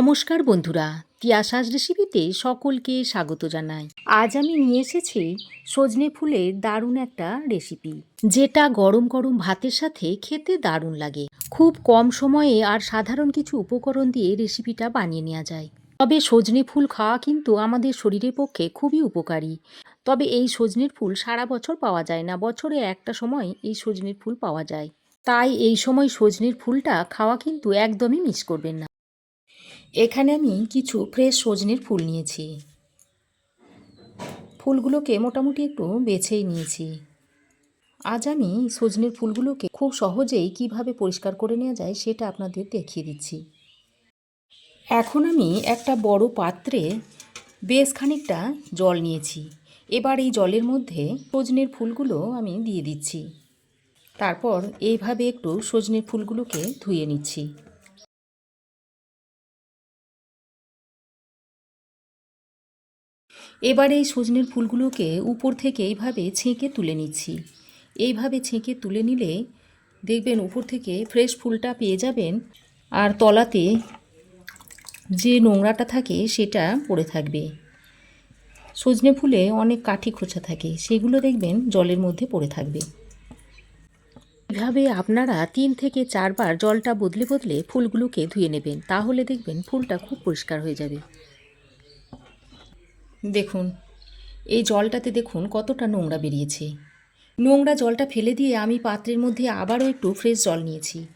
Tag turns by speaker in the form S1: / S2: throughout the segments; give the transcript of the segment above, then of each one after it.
S1: নমস্কার বন্ধুরা, তিয়াশাস রেসিপিতে সকলকে স্বাগত জানাই। আজ আমি নিয়ে এসেছি সজনে ফুলের দারুণ একটা রেসিপি, যেটা গরম গরম ভাতের সাথে খেতে দারুণ লাগে। খুব কম সময়ে আর সাধারণ কিছু উপকরণ দিয়ে রেসিপিটা বানিয়ে নেওয়া যায়। তবে সজনে ফুল খাওয়া কিন্তু আমাদের শরীরের পক্ষে খুবই উপকারী। তবে এই সজনের ফুল সারা বছর পাওয়া যায় না, বছরে একটা সময় এই সজনের ফুল পাওয়া যায়। তাই এই সময় সজনের ফুলটা খাওয়া কিন্তু একদমই মিস করবেন না। এখানে আমি কিছু ফ্রেশ সজনের ফুল নিয়েছি। ফুলগুলোকে মোটামুটি একটু বেছেই নিয়েছি। আজ আমি সজনের ফুলগুলোকে খুব সহজেই কীভাবে পরিষ্কার করে নেওয়া যায় সেটা আপনাদের দেখিয়ে দিচ্ছি। এখন আমি একটা বড় পাত্রে বেশ খানিকটা জল নিয়েছি। এবার এই জলের মধ্যে সজনের ফুলগুলো আমি দিয়ে দিচ্ছি। তারপর এইভাবে একটু সজনের ফুলগুলোকে ধুয়ে নিচ্ছি। এবার এই সজনের ফুলগুলোকে উপর থেকে এইভাবে ছেঁকে তুলে নিচ্ছি। এইভাবে ছেঁকে তুলে নিলে দেখবেন উপর থেকে ফ্রেশ ফুলটা পেয়ে যাবেন আর তলাতে যে নোংরাটা থাকে সেটা পড়ে থাকবে। সজনে ফুলে অনেক কাঠি খোঁচা থাকে, সেগুলো দেখবেন জলের মধ্যে পড়ে থাকবে। এভাবে আপনারা তিন থেকে চারবার জলটা বদলে বদলে ফুলগুলোকে ধুয়ে নেবেন, তাহলে দেখবেন ফুলটা খুব পরিষ্কার হয়ে যাবে। দেখুন, এই জলটাতে দেখুন কতটা নোংরা বেরিয়েছে। নোংরা জলটা ফেলে দিয়ে আমি পাত্রের মধ্যে আবারও একটু ফ্রেশ জল নিয়েছি।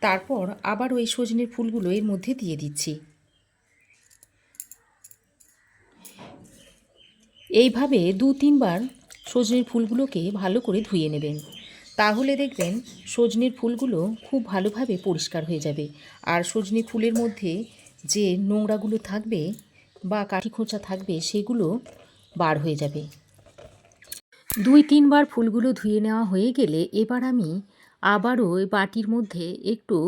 S1: তারপর আবার ওই সজনের ফুলগুলো এর মধ্যে দিয়ে দিচ্ছি। এইভাবে দু তিনবার সজনের ফুলগুলোকে ভালো করে ধুয়ে নেবেন। তাহলে দেখবেন সজনের ফুলগুলো খুব ভালোভাবে পরিষ্কার হয়ে যাবে। আর সজনে ফুলের মধ্যে যে নোংরাগুলো থাকবে বা কাঠি খোঁচা থাকবে, সেগুলো বার হয়ে যাবে। দুই তিনবার ফুলগুলো ধুয়ে নেওয়া হয়ে গেলে এবার আমি আবারও বাটির মধ্যে একটু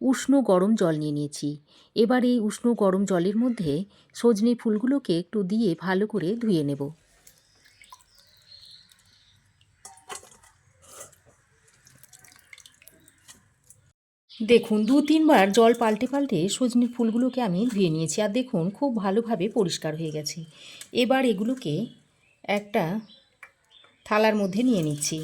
S1: উষ্ণ গরম জল নিয়ে নিয়েছি। এবার এই উষ্ণ গরম জলের মধ্যে সজনে ফুলগুলোকে একটু দিয়ে ভালো করে ধুয়ে নেব। দেখুন, দু, তিনবার জল পাল্টে পাল্টে সজনের ফুলগুলোকে আমি ধুয়ে নিয়েছি আর দেখুন, খুব ভালোভাবে পরিষ্কার হয়ে গেছে। এবার এগুলোকে একটা থালার মধ্যে নিয়ে নিচ্ছি।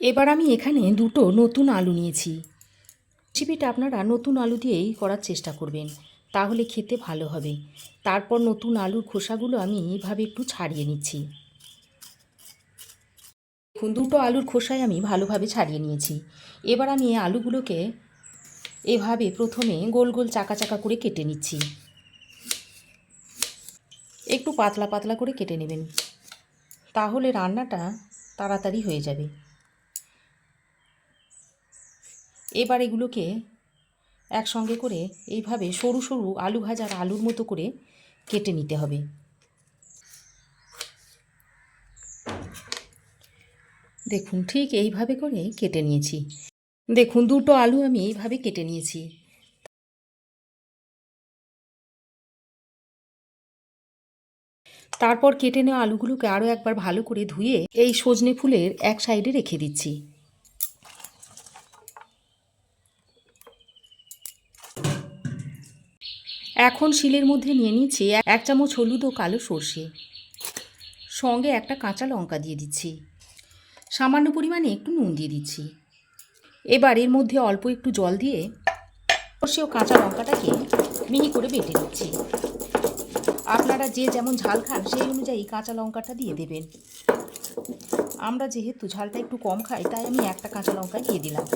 S1: এবার আমি এখানে দুটো নতুন আলু নিয়েছি। রেসিপিটা আপনারা নতুন আলু দিয়েই করার চেষ্টা করবেন, তাহলে খেতে ভালো হবে। তারপর নতুন আলুর খোসাগুলো আমি এইভাবে একটু ছাড়িয়ে নিচ্ছি। দুটো আলুর খোসায় আমি ভালোভাবে ছাড়িয়ে নিয়েছি। এবার আমি আলুগুলোকে এভাবে প্রথমে গোল গোল চাকা চাকা করে কেটে নিচ্ছি। একটু পাতলা পাতলা করে কেটে নেবেন। তাহলে রান্নাটা তাড়াতাড়ি হয়ে যাবে। এবার এগুলোকে একসঙ্গে করে এইভাবে সরু সরু আলু ভাজার আলুর মতো করে কেটে নিতে হবে। দেখুন, ঠিক এইভাবে করে কেটে নিয়েছি। দেখুন, দুটো আলু আমি এইভাবে কেটে নিয়েছি। তারপর কেটে নেওয়া আলুগুলোকে আরও একবার ভালো করে ধুয়ে এই সজনে ফুলের এক সাইডে রেখে দিচ্ছি। এখন শিলের মধ্যে নিয়ে নিচ্ছি এক চামচ হলুদ ও কালো সর্ষে। সঙ্গে একটা কাঁচা লঙ্কা দিয়ে দিচ্ছি। সামান্য পরিমাণে একটু নুন দিয়ে দিচ্ছি। এবার এর মধ্যে অল্প একটু জল দিয়ে সর্ষে ও কাঁচা লঙ্কাটাকে মিহি করে বেটে নিচ্ছি। আপনারা যে যেমন ঝাল খান, সেই অনুযায়ী কাঁচা লঙ্কাটা দিয়ে দেবেন। আমরা যেহেতু ঝালটা একটু কম খাই, তাই আমি একটা কাঁচা লঙ্কা দিয়ে দিলাম।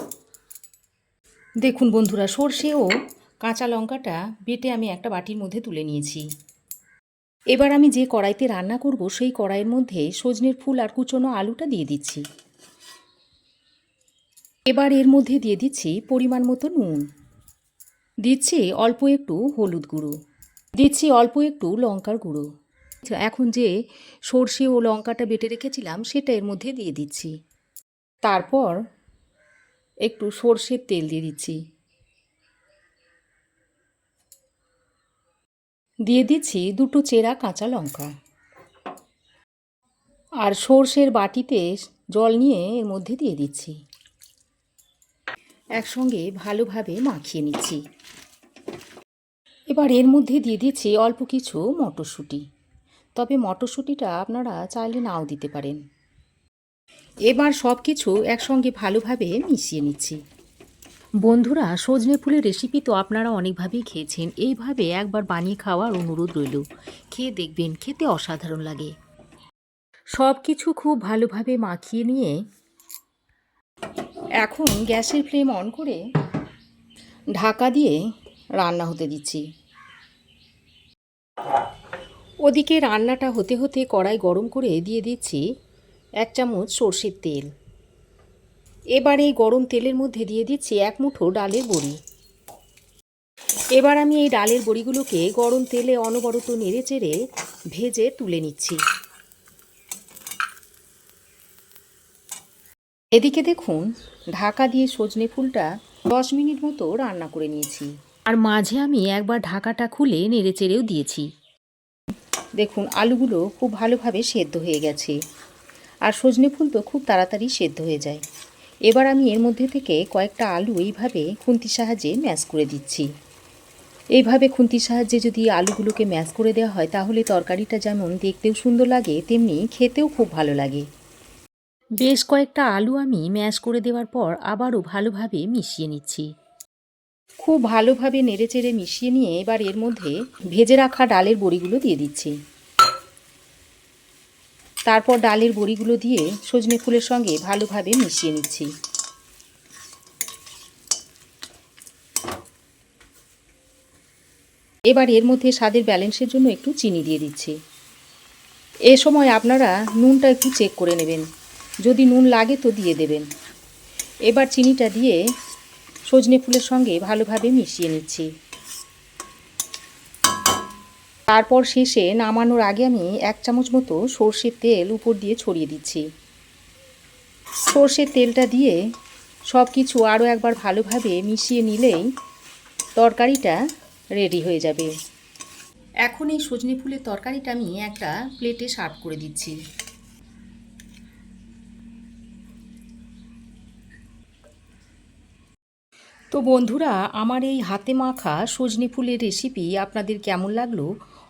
S1: দেখুন বন্ধুরা, সর্ষে ও কাঁচা লঙ্কাটা বেটে আমি একটা বাটির মধ্যে তুলে নিয়েছি। এবার আমি যে কড়াইতে রান্না করব, সেই কড়াইয়ের মধ্যে সজনের ফুল আর কুচনো আলুটা দিয়ে দিচ্ছি। এবার এর মধ্যে দিয়ে দিচ্ছি পরিমাণ মতো নুন। দিচ্ছি অল্প একটু হলুদ গুঁড়ো। দিচ্ছি অল্প একটু লঙ্কার গুঁড়ো। এখন যে সর্ষে ও লঙ্কাটা বেটে রেখেছিলাম, সেটা এর মধ্যে দিয়ে দিচ্ছি। তারপর একটু সর্ষের তেল দিয়ে দিচ্ছি। দিয়ে দিচ্ছি দুটো চেরা কাঁচা লঙ্কা। আর সর্ষের বাটিতে জল নিয়ে এর মধ্যে দিয়ে দিচ্ছি। একসঙ্গে ভালোভাবে মাখিয়ে নিচ্ছি। এবার এর মধ্যে দিয়ে দিচ্ছি অল্প কিছু মটরশুঁটি। তবে মটরশুঁটিটা আপনারা চাইলে নাও দিতে পারেন। এবার সব কিছু একসঙ্গে ভালোভাবে মিশিয়ে নিচ্ছি। বন্ধুরা, সজনে ফুলের রেসিপি তো আপনারা অনেকভাবেই খেয়েছেন। এইভাবে একবার বানিয়ে খাওয়ার অনুরোধ রইল। খেয়ে দেখবেন, খেতে অসাধারণ লাগে। সব কিছু খুব ভালোভাবে মাখিয়ে নিয়ে এখন গ্যাসের ফ্লেম অন করে ঢাকা দিয়ে রান্না হতে দিচ্ছি। ওদিকে রান্নাটা হতে হতে কড়াই গরম করে দিয়ে দিচ্ছি এক চামচ সর্ষের তেল। এবার এই গরম তেলের মধ্যে দিয়ে দিচ্ছি এক মুঠো ডালের বড়ি। এবার আমি এই ডালের বড়িগুলোকে গরম তেলে অনবরত নেড়ে চেড়ে ভেজে তুলে নিচ্ছি। এদিকে দেখুন, ঢাকা দিয়ে সজনে ফুলটা দশ মিনিট মতো রান্না করে নিয়েছি। আর মাঝে আমি একবার ঢাকাটা খুলে নেড়ে চেড়েও দিয়েছি। দেখুন, আলুগুলো খুব ভালোভাবে সেদ্ধ হয়ে গেছে। আর সজনে ফুল তো খুব তাড়াতাড়ি সেদ্ধ হয়ে যায়। এবার আমি এর মধ্যে থেকে কয়েকটা আলু এইভাবে খুন্তির সাহায্যে ম্যাশ করে দিচ্ছি। এইভাবে খুন্তির সাহায্যে যদি আলুগুলোকে ম্যাশ করে দেওয়া হয়, তাহলে তরকারিটা যেমন দেখতেও সুন্দর লাগে, তেমনি খেতেও খুব ভালো লাগে। বেশ কয়েকটা আলু আমি ম্যাশ করে দেওয়ার পর আবারও ভালোভাবে মিশিয়ে নিচ্ছি। খুব ভালোভাবে নেড়েচেড়ে মিশিয়ে নিয়ে এবার এর মধ্যে ভেজে রাখা ডালের বড়িগুলো দিয়ে দিচ্ছি। তারপর ডালের বড়িগুলো দিয়ে সজনে ফুলের সঙ্গে ভালোভাবে মিশিয়ে নিচ্ছি। এবার এর মধ্যে স্বাদের ব্যালেন্সের জন্য একটু চিনি দিয়ে দিচ্ছি। এ সময় আপনারা নুনটা একটু চেক করে নেবেন। যদি নুন লাগে তো দিয়ে দেবেন। এবার চিনিটা দিয়ে সজনে ফুলের সঙ্গে ভালোভাবে মিশিয়ে নিচ্ছি। তারপর শেষে নামানোর আগে আমি এক চামচ মতো সর্ষের তেল উপর দিয়ে ছড়িয়ে দিচ্ছি। সর্ষের তেলটা দিয়ে সব কিছু আরও একবার ভালোভাবে মিশিয়ে নিলেই তরকারিটা রেডি হয়ে যাবে। এখন এই সজনে ফুলের তরকারিটা আমি একটা প্লেটে সার্ভ করে দিচ্ছি। তো বন্ধুরা, আমার এই হাতে মাখা সজনে ফুলের রেসিপি আপনাদের কেমন লাগল?